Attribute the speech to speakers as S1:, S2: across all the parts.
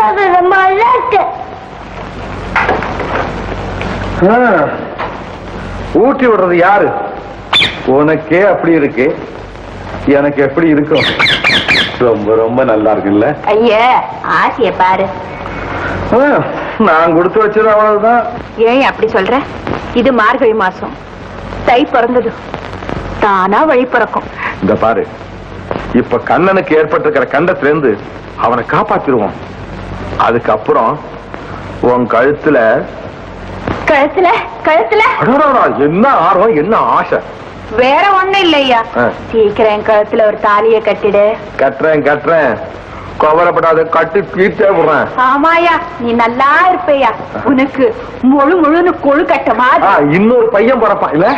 S1: பார்த்தது ரொம்ப இருக்கு
S2: ஊட்டி விடுறது யாரு? உனக்கே அப்படி இருக்கு. எனக்கு எப்படி இருக்கும் ரொம்ப ரொம்ப நல்லா இருக்குல்ல?
S3: ஐயா ஆசைய பாரு.
S2: நான் கொடுத்து வச்சது அவ்வளவுதான்.
S3: ஏன் அப்படி சொல்ற? இது மார்கழி மாசம். தை பிறந்தது. தானா வழி பிறக்கும்.
S2: இந்த பாரு இப்ப கண்ணனுக்கு ஏற்பட்டிருக்கிற கண்டத்துல இருந்து அவனை காப்பாத்திருவோம் அதுக்கப்புறம் உன் கழுத்துல
S3: கழுத்துல? கழுத்துல?
S2: என்ன ஆர்வம் என்ன ஆசை?
S3: வேற ஒண்ணும் இல்லையா. சீக்கிரம் என் கழுத்துல ஒரு தாலிய கட்டிடு.
S2: கட்டுறேன் கட்டுறேன். கவலைப்படாத கட்டி தீர்த்தே விடுறேன்.
S3: ஆமாயா நீ நல்லா இருப்பையா உனக்கு முழு முழுன்னு கொழு கட்ட மாதிரி.
S2: இன்னொரு பையன் பிறப்பான். இல்ல?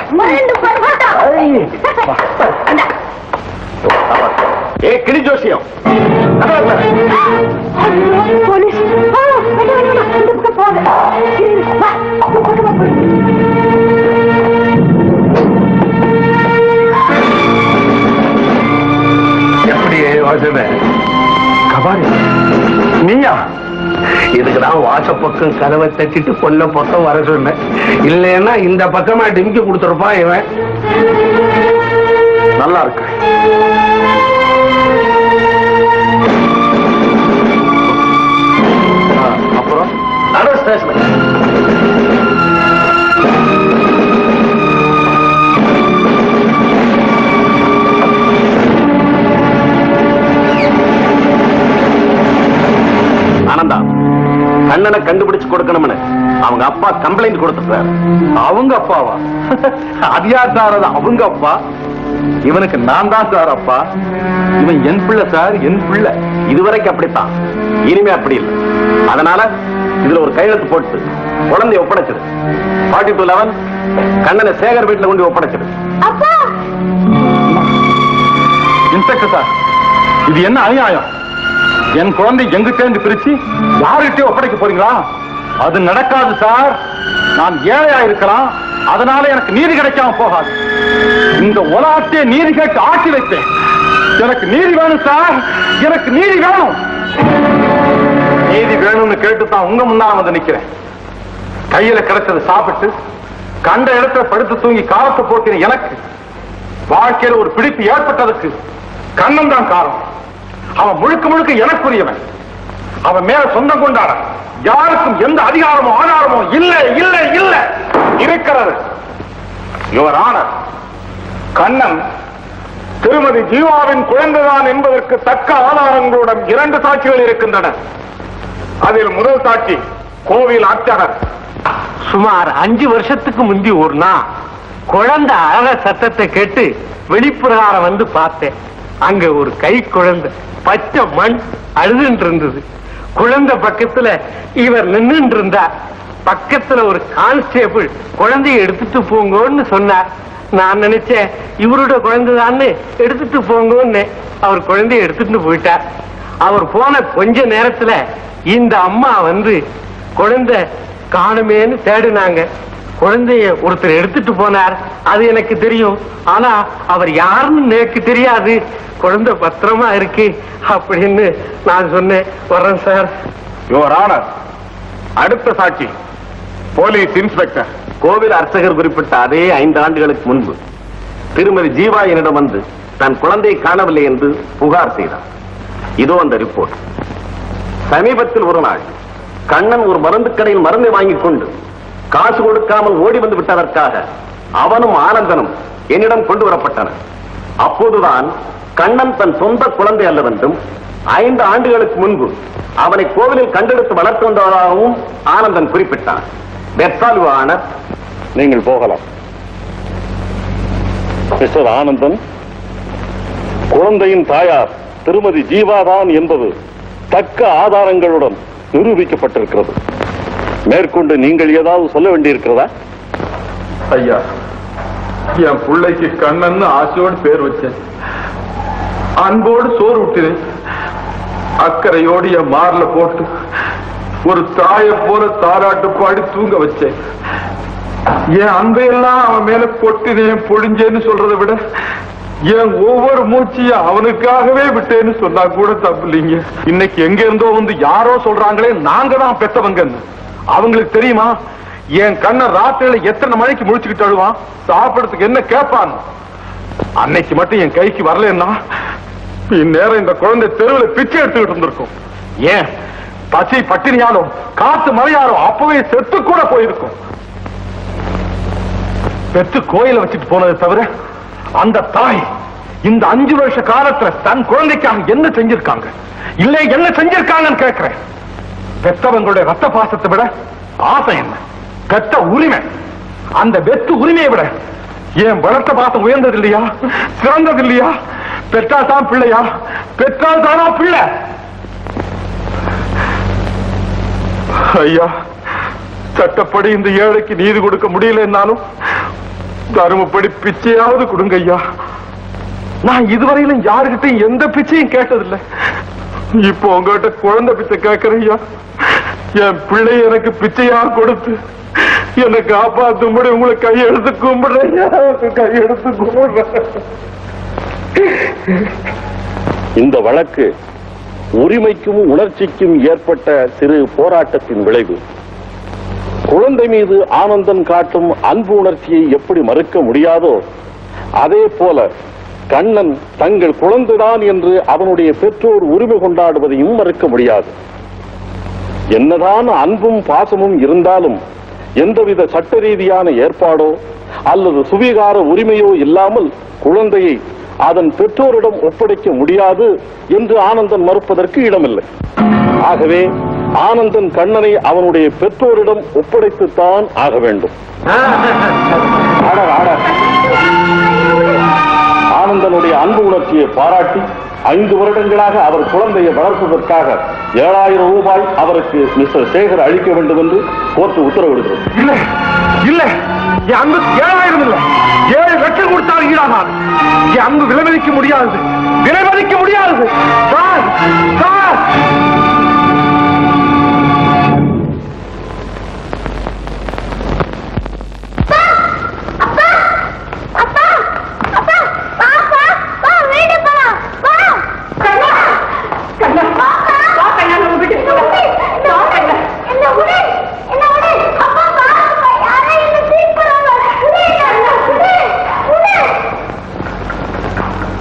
S2: ஏ கிளி ஜோசியம்.
S3: போலீஸ். பக்கம் பக்கம்.
S2: எப்படி வாசமே? கபாரி நீயா?
S4: இதுக்குதான் வாசப்பக்கம் கதவை தட்டிட்டு கொல்ல பக்கம் வர சொன்னேன். இல்லைன்னா இந்த பக்கமா டிமிக்கி கொடுத்துருப்பான் இவன்.
S2: நல்லா இருக்கு.
S4: கண்ணனை கண்டுபிடிச்சு கொடுக்கணும்னு அவங்க அப்பா கம்ப்ளைண்ட் கொடுத்துட்டாரு.
S2: அவங்க அப்பாவா? அது யார் சார் அது அவங்க அப்பா. இவனுக்கு நான் தான் சார் அப்பா. இவன் என் பிள்ளை சார் என் பிள்ளை.
S4: இதுவரைக்கும் அப்படித்தான். இனிமே அப்படி இல்லை. அதனால இதுல ஒரு கையெழுத்து போட்டு குழந்தைய ஒப்படைச்சிடு ஃபார்ட்டி டூ லெவன் கண்ணனை சேகர் வீட்டுல கொண்டு ஒப்படைச்சிடு
S1: அப்பா!
S2: இன்ஸ்பெக்டர் சார் இது என்ன அநியாயம்? என் குழந்தை எங்கிட்டேந்து பிரிச்சு யாருகிட்டே ஒப்படைக்க போறீங்களா? அது நடக்காது சார். நான் ஏழையா இருக்கலாம் அதனால எனக்கு நீதி கிடைக்காம போகாது. இந்த உலகத்தையே நீதி கேட்டு ஆட்டி வைப்பேன். எனக்கு நீதி வேணும் சார். எனக்கு நீதி வேணும். நீதி வேணும்னு கேட்டு தான் உங்க முன்னால வந்து நிக்கிறேன். கையில கிடைச்சதை சாப்பிட்டு கண்ட இடத்துல படுத்து தூங்கி காலத்தை போக்கின எனக்கு வாழ்க்கையில ஒரு பிடிப்பு ஏற்பட்டதுக்கு கண்ணம் தான் காரணம். அவன் முழுக்க முழுக்க எனக்குரியவன். அவன் மேல சொந்தம் கொண்டாட யாருக்கும் எந்த அதிகாரமோ ஆதாரமோ இல்லை இல்லை இல்லை. இருக்கிறது. யுவர் ஆனர் கண்ணன் திருமதி ஜீவாவின் குழந்தைதான் என்பதற்கு தக்க ஆதாரங்களுடன் இரண்டு சாட்சிகள் இருக்கின்றன. அதில் முதல் சாட்சி கோவில் அர்ச்சகர்
S4: சுமார் அஞ்சு வருஷத்துக்கு முந்தி ஒரு நாள் குழந்தை அழக சத்தத்தை கேட்டு வெளிப்பிரகாரம் வந்து பார்த்தேன். அங்க ஒரு கை குழந்தை பச்சை மண் அழுதுன்னு இருந்தது குழந்தை பக்கத்துல இவர் நின்னுட்டு இருந்தார் பக்கத்துல ஒரு கான்ஸ்டேபிள் குழந்தைய எடுத்துட்டு போங்கன்னு சொன்னார். நான் நினைச்சேன் இவரோட குழந்தைதான்னு எடுத்துட்டு போங்கன்னு அவர் குழந்தைய எடுத்துட்டு போயிட்டார். அவர் போன கொஞ்ச நேரத்துல இந்த அம்மா வந்து குழந்தை காணுமேன்னு தேடினாங்க. குழந்தைய ஒருத்தர் எடுத்துட்டு போனார். அது எனக்கு தெரியும். ஆனா அவர் யாருன்னு எனக்கு தெரியாது. குழந்தை பத்திரமா இருக்கு அப்படின்னு நான் சொன்னேன். வர்றேன் சார்.
S2: யுவர் ஆனர் அடுத்த சாட்சி. போலீஸ் இன்ஸ்பெக்டர்
S4: கோவில் அர்ச்சகர் குறிப்பிட்ட அதே ஐந்து ஆண்டுகளுக்கு முன்பு திருமதி ஜீவா என்னிடம் வந்து தன் குழந்தையை காணவில்லை என்று புகார் செய்தார். இதோ அந்த ரிப்போர்ட். சமீபத்தில் ஒரு நாள் கண்ணன் ஒரு மருந்து கடையில் மருந்தை வாங்கிக் கொண்டு காசு கொடுக்காமல் ஓடி வந்து விட்டதற்காக அவனும் ஆனந்தனும் என்னிடம் கொண்டு வரப்பட்டனர் அப்போதுதான் கண்ணன் தன் சொந்த குழந்தை அல்லவென்றும் ஐந்து ஆண்டுகளுக்கு முன்பு அவனை கோவிலில் கண்டெடுத்து வளர்த்து வந்ததாகவும் ஆனந்தன் குறிப்பிட்டான். பெற்றால் ஆனர்
S2: நீங்கள் போகலாம். மிஸ்டர் ஆனந்தன் குழந்தையின் தாயார் திருமதி ஜீவாதான் என்பது தக்க ஆதாரங்களுடன் நிரூபிக்கப்பட்டிருக்கிறது. மேற்கொண்டு நீங்கள் ஏதாவது சொல்ல வேண்டியிருக்கிறதா? ஐயா என் பிள்ளைக்கு கண்ணன்னு ஆசையோடு பேர் வச்சேன். அன்போடு சோறு விட்டு அக்கறையோடு என் மார்ல போட்டு ஒரு தாயை போல தாராட்டு பாடி தூங்க வச்சேன். என் அன்பையெல்லாம் அவன் மேல கொட்டினேன் பொழிஞ்சேன்னு சொல்றதை விட என் ஒவ்வொரு மூச்சையும் அவனுக்காகவே விட்டேன்னு சொன்னா கூட தப்பு இல்லைங்க. இன்னைக்கு எங்க இருந்தோ வந்து யாரோ சொல்றாங்களே நாங்க தான் பெத்தவங்கன்னு. அவங்களுக்கு தெரியுமா? என் கண்ண ராத்திரியில எத்தனை மணிக்கு முடிச்சுக்கிட்டு அழுவான்? சாப்பிடறதுக்கு என்ன கேட்பான் அன்னைக்கு மட்டும் என் கைக்கு வரலன்னா இந்நேரம் இந்த குழந்தை தெருவில் பிச்சை எடுத்துக்கிட்டு இருந்திருக்கும். ஏன்? பசி பட்டினியாலும் காத்து மழையாலும் அப்பவே செத்து கூட போயிருக்கும். பெற்று கோயில வச்சுட்டு போனதை தவிர அந்த தாய் இந்த அஞ்சு வருஷ காலத்துல தன் குழந்தைக்காக என்ன செஞ்சிருக்காங்க? இல்லை என்ன செஞ்சிருக்காங்கன்னு கேட்கிறேன். பெத்தவங்களுடைய ரத்த பாசத்தை விட ஆசை என்ன? பெத்த உரிமை. அந்த வெத்து உரிமையை விட என் வளர்த்த பாசம் உயர்ந்தது இல்லையா? சிறந்தது இல்லையா? பெற்றால் தான் பிள்ளையா? பெற்றால் தானா பிள்ளை? ஐயா சட்டப்படி இந்த ஏழைக்கு நீதி கொடுக்க முடியலன்னாலும் தருமப்படி பிச்சையாவது கொடுங்க ஐயா. நான் இதுவரையிலும் யாருக்கிட்டையும் எந்த பிச்சையும் கேட்டதில்லை. இப்போ உங்ககிட்ட குழந்தை பிச்சை கேட்கிறேன் என் பிள்ளை எனக்கு பிச்சையா கொடுத்து என்னை காப்பாத்தும்படி உங்களை கையெடுத்து கும்பிடுறேன் கையெழுத்து கையெடுத்து கும்பிடுறேன்.
S1: இந்த வழக்கு உரிமைக்கும் உணர்ச்சிக்கும் ஏற்பட்ட சிறு போராட்டத்தின் விளைவு. குழந்தை மீது ஆனந்தன் காட்டும் அன்பு உணர்ச்சியை எப்படி மறுக்க முடியாதோ அதே போல கண்ணன் தங்கள் குழந்தைதான் என்று அவனுடைய பெற்றோர் உரிமை கொண்டாடுவதையும் மறுக்க முடியாது. என்னதான் அன்பும் பாசமும் இருந்தாலும் எந்தவித சட்ட ரீதியான ஏற்பாடோ அல்லது சுவீகார உரிமையோ இல்லாமல் குழந்தையை அதன் பெற்றோரிடம் ஒப்படைக்க முடியாது என்று ஆனந்தன் மறுப்பதற்கு இடமில்லை. ஆகவே ஆனந்தன் கண்ணனை அவனுடைய பெற்றோரிடம் ஒப்படைத்துத்தான் ஆக வேண்டும். தன்னுடைய அன்பு உணர்ச்சியை பாராட்டி ஐந்து வருடங்களாக அவர் குழந்தையை வளர்ப்பதற்காக ஏழாயிரம் ரூபாய் அவருக்கு மிஸ்டர் சேகர் அளிக்க வேண்டும் என்று கோர்ட்டு உத்தரவிடுகிறது.
S2: இல்லை இல்லை. என் அன்பு ஏழாயிரம் இல்லை. ஏழு லட்சம் கொடுத்தால் ஈடாகாது. என் அன்பு விலைமதிக்க முடியாது விலைமதிக்க முடியாது